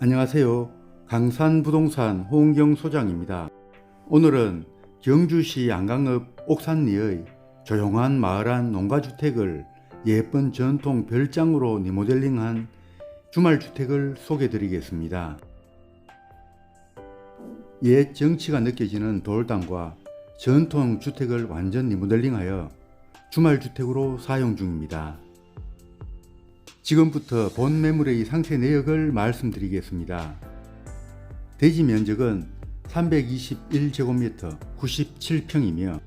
안녕하세요. 강산부동산 홍경 소장입니다. 오늘은 경주시 양강읍 옥산리의 조용한 마을한 농가주택을 예쁜 전통 별장으로 리모델링한 주말주택을 소개드리겠습니다. 옛 정치가 느껴지는 돌담과 전통 주택을 완전 리모델링하여 주말주택으로 사용 중입니다. 지금부터 본 매물의 상세 내역을 말씀드리겠습니다. 대지 면적은 321제곱미터 97평이며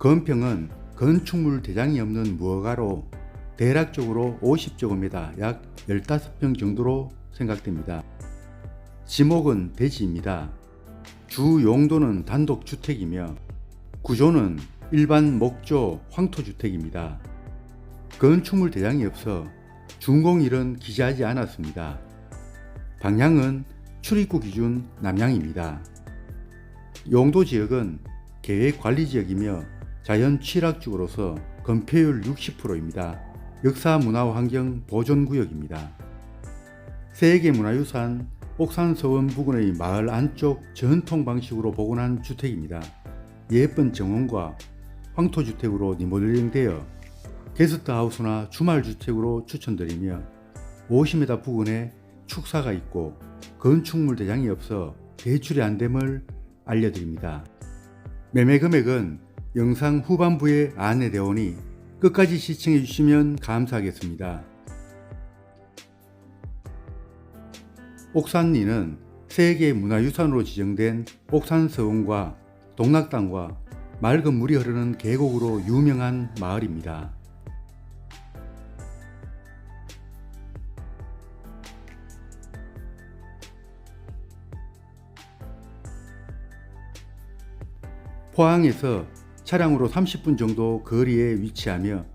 건평은 건축물 대장이 없는 무허가로 대략적으로 50제곱미터 약 15평 정도로 생각됩니다. 지목은 대지입니다. 주 용도는 단독주택이며 구조는 일반 목조 황토주택입니다. 건축물 대장이 없어 준공일은 기재하지 않았습니다. 방향은 출입구 기준 남향입니다. 용도 지역은 계획 관리 지역이며 자연 취락지구로서 건폐율 60%입니다. 역사 문화 환경 보존 구역입니다. 세계 문화유산 옥산 서원 부근의 마을 안쪽 전통 방식으로 복원한 주택입니다. 예쁜 정원과 황토 주택으로 리모델링되어 게스트하우스나 주말 주택으로 추천드리며 50m 부근에 축사가 있고 건축물 대장이 없어 대출이 안 됨을 알려드립니다. 매매 금액은 영상 후반부에 안내되어 오니 끝까지 시청해 주시면 감사하겠습니다. 옥산리는 세계 문화유산으로 지정된 옥산서원과 동락당과 맑은 물이 흐르는 계곡으로 유명한 마을입니다. 포항에서 차량으로 30분 정도 거리에 위치하며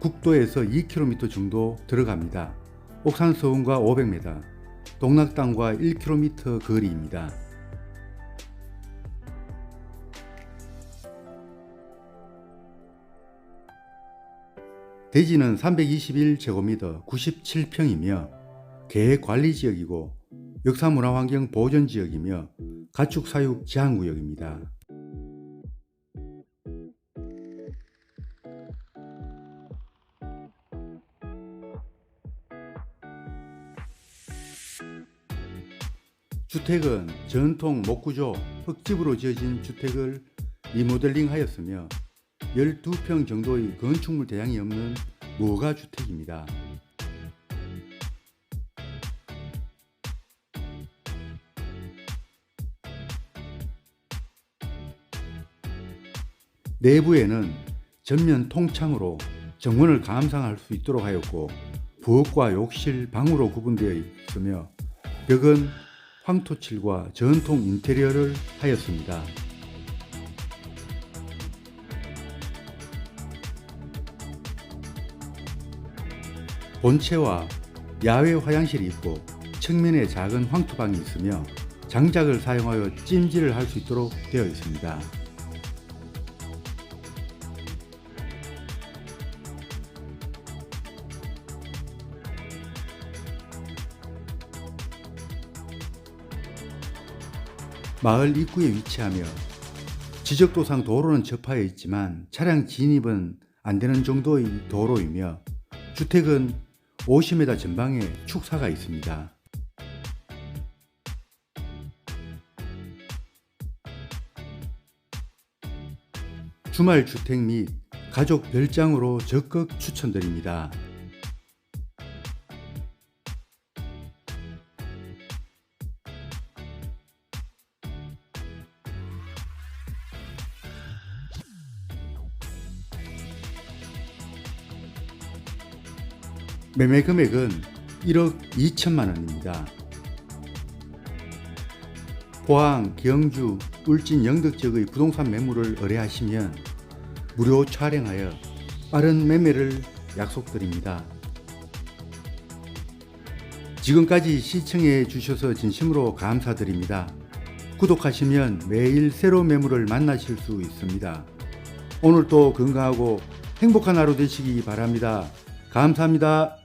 국도에서 2km 정도 들어갑니다. 옥산서원과 500m, 동락당과 1km 거리입니다. 대지는 321제곱미터 97평이며 계획관리지역이고 역사문화환경 보존지역이며 가축사육 제한구역입니다. 주택은 전통 목구조 흙집으로 지어진 주택을 리모델링 하였으며 12평 정도의 건축물 대장이 없는 무허가 주택입니다. 내부에는 전면 통창으로 정원을 감상할 수 있도록 하였고 부엌과 욕실, 방으로 구분되어 있으며 벽은 황토칠과 전통 인테리어를 하였습니다. 본체와 야외 화장실이 있고 측면에 작은 황토방이 있으며 장작을 사용하여 찜질을 할 수 있도록 되어 있습니다. 마을 입구에 위치하며 지적도상 도로는 접하여 있지만 차량 진입은 안 되는 정도의 도로이며 주택은 50m 전방에 축사가 있습니다. 주말 주택 및 가족 별장으로 적극 추천드립니다. 매매 금액은 1억 2천만 원입니다. 포항, 경주, 울진, 영덕 지역의 부동산 매물을 의뢰하시면 무료 촬영하여 빠른 매매를 약속드립니다. 지금까지 시청해 주셔서 진심으로 감사드립니다. 구독하시면 매일 새로운 매물을 만나실 수 있습니다. 오늘도 건강하고 행복한 하루 되시기 바랍니다. 감사합니다.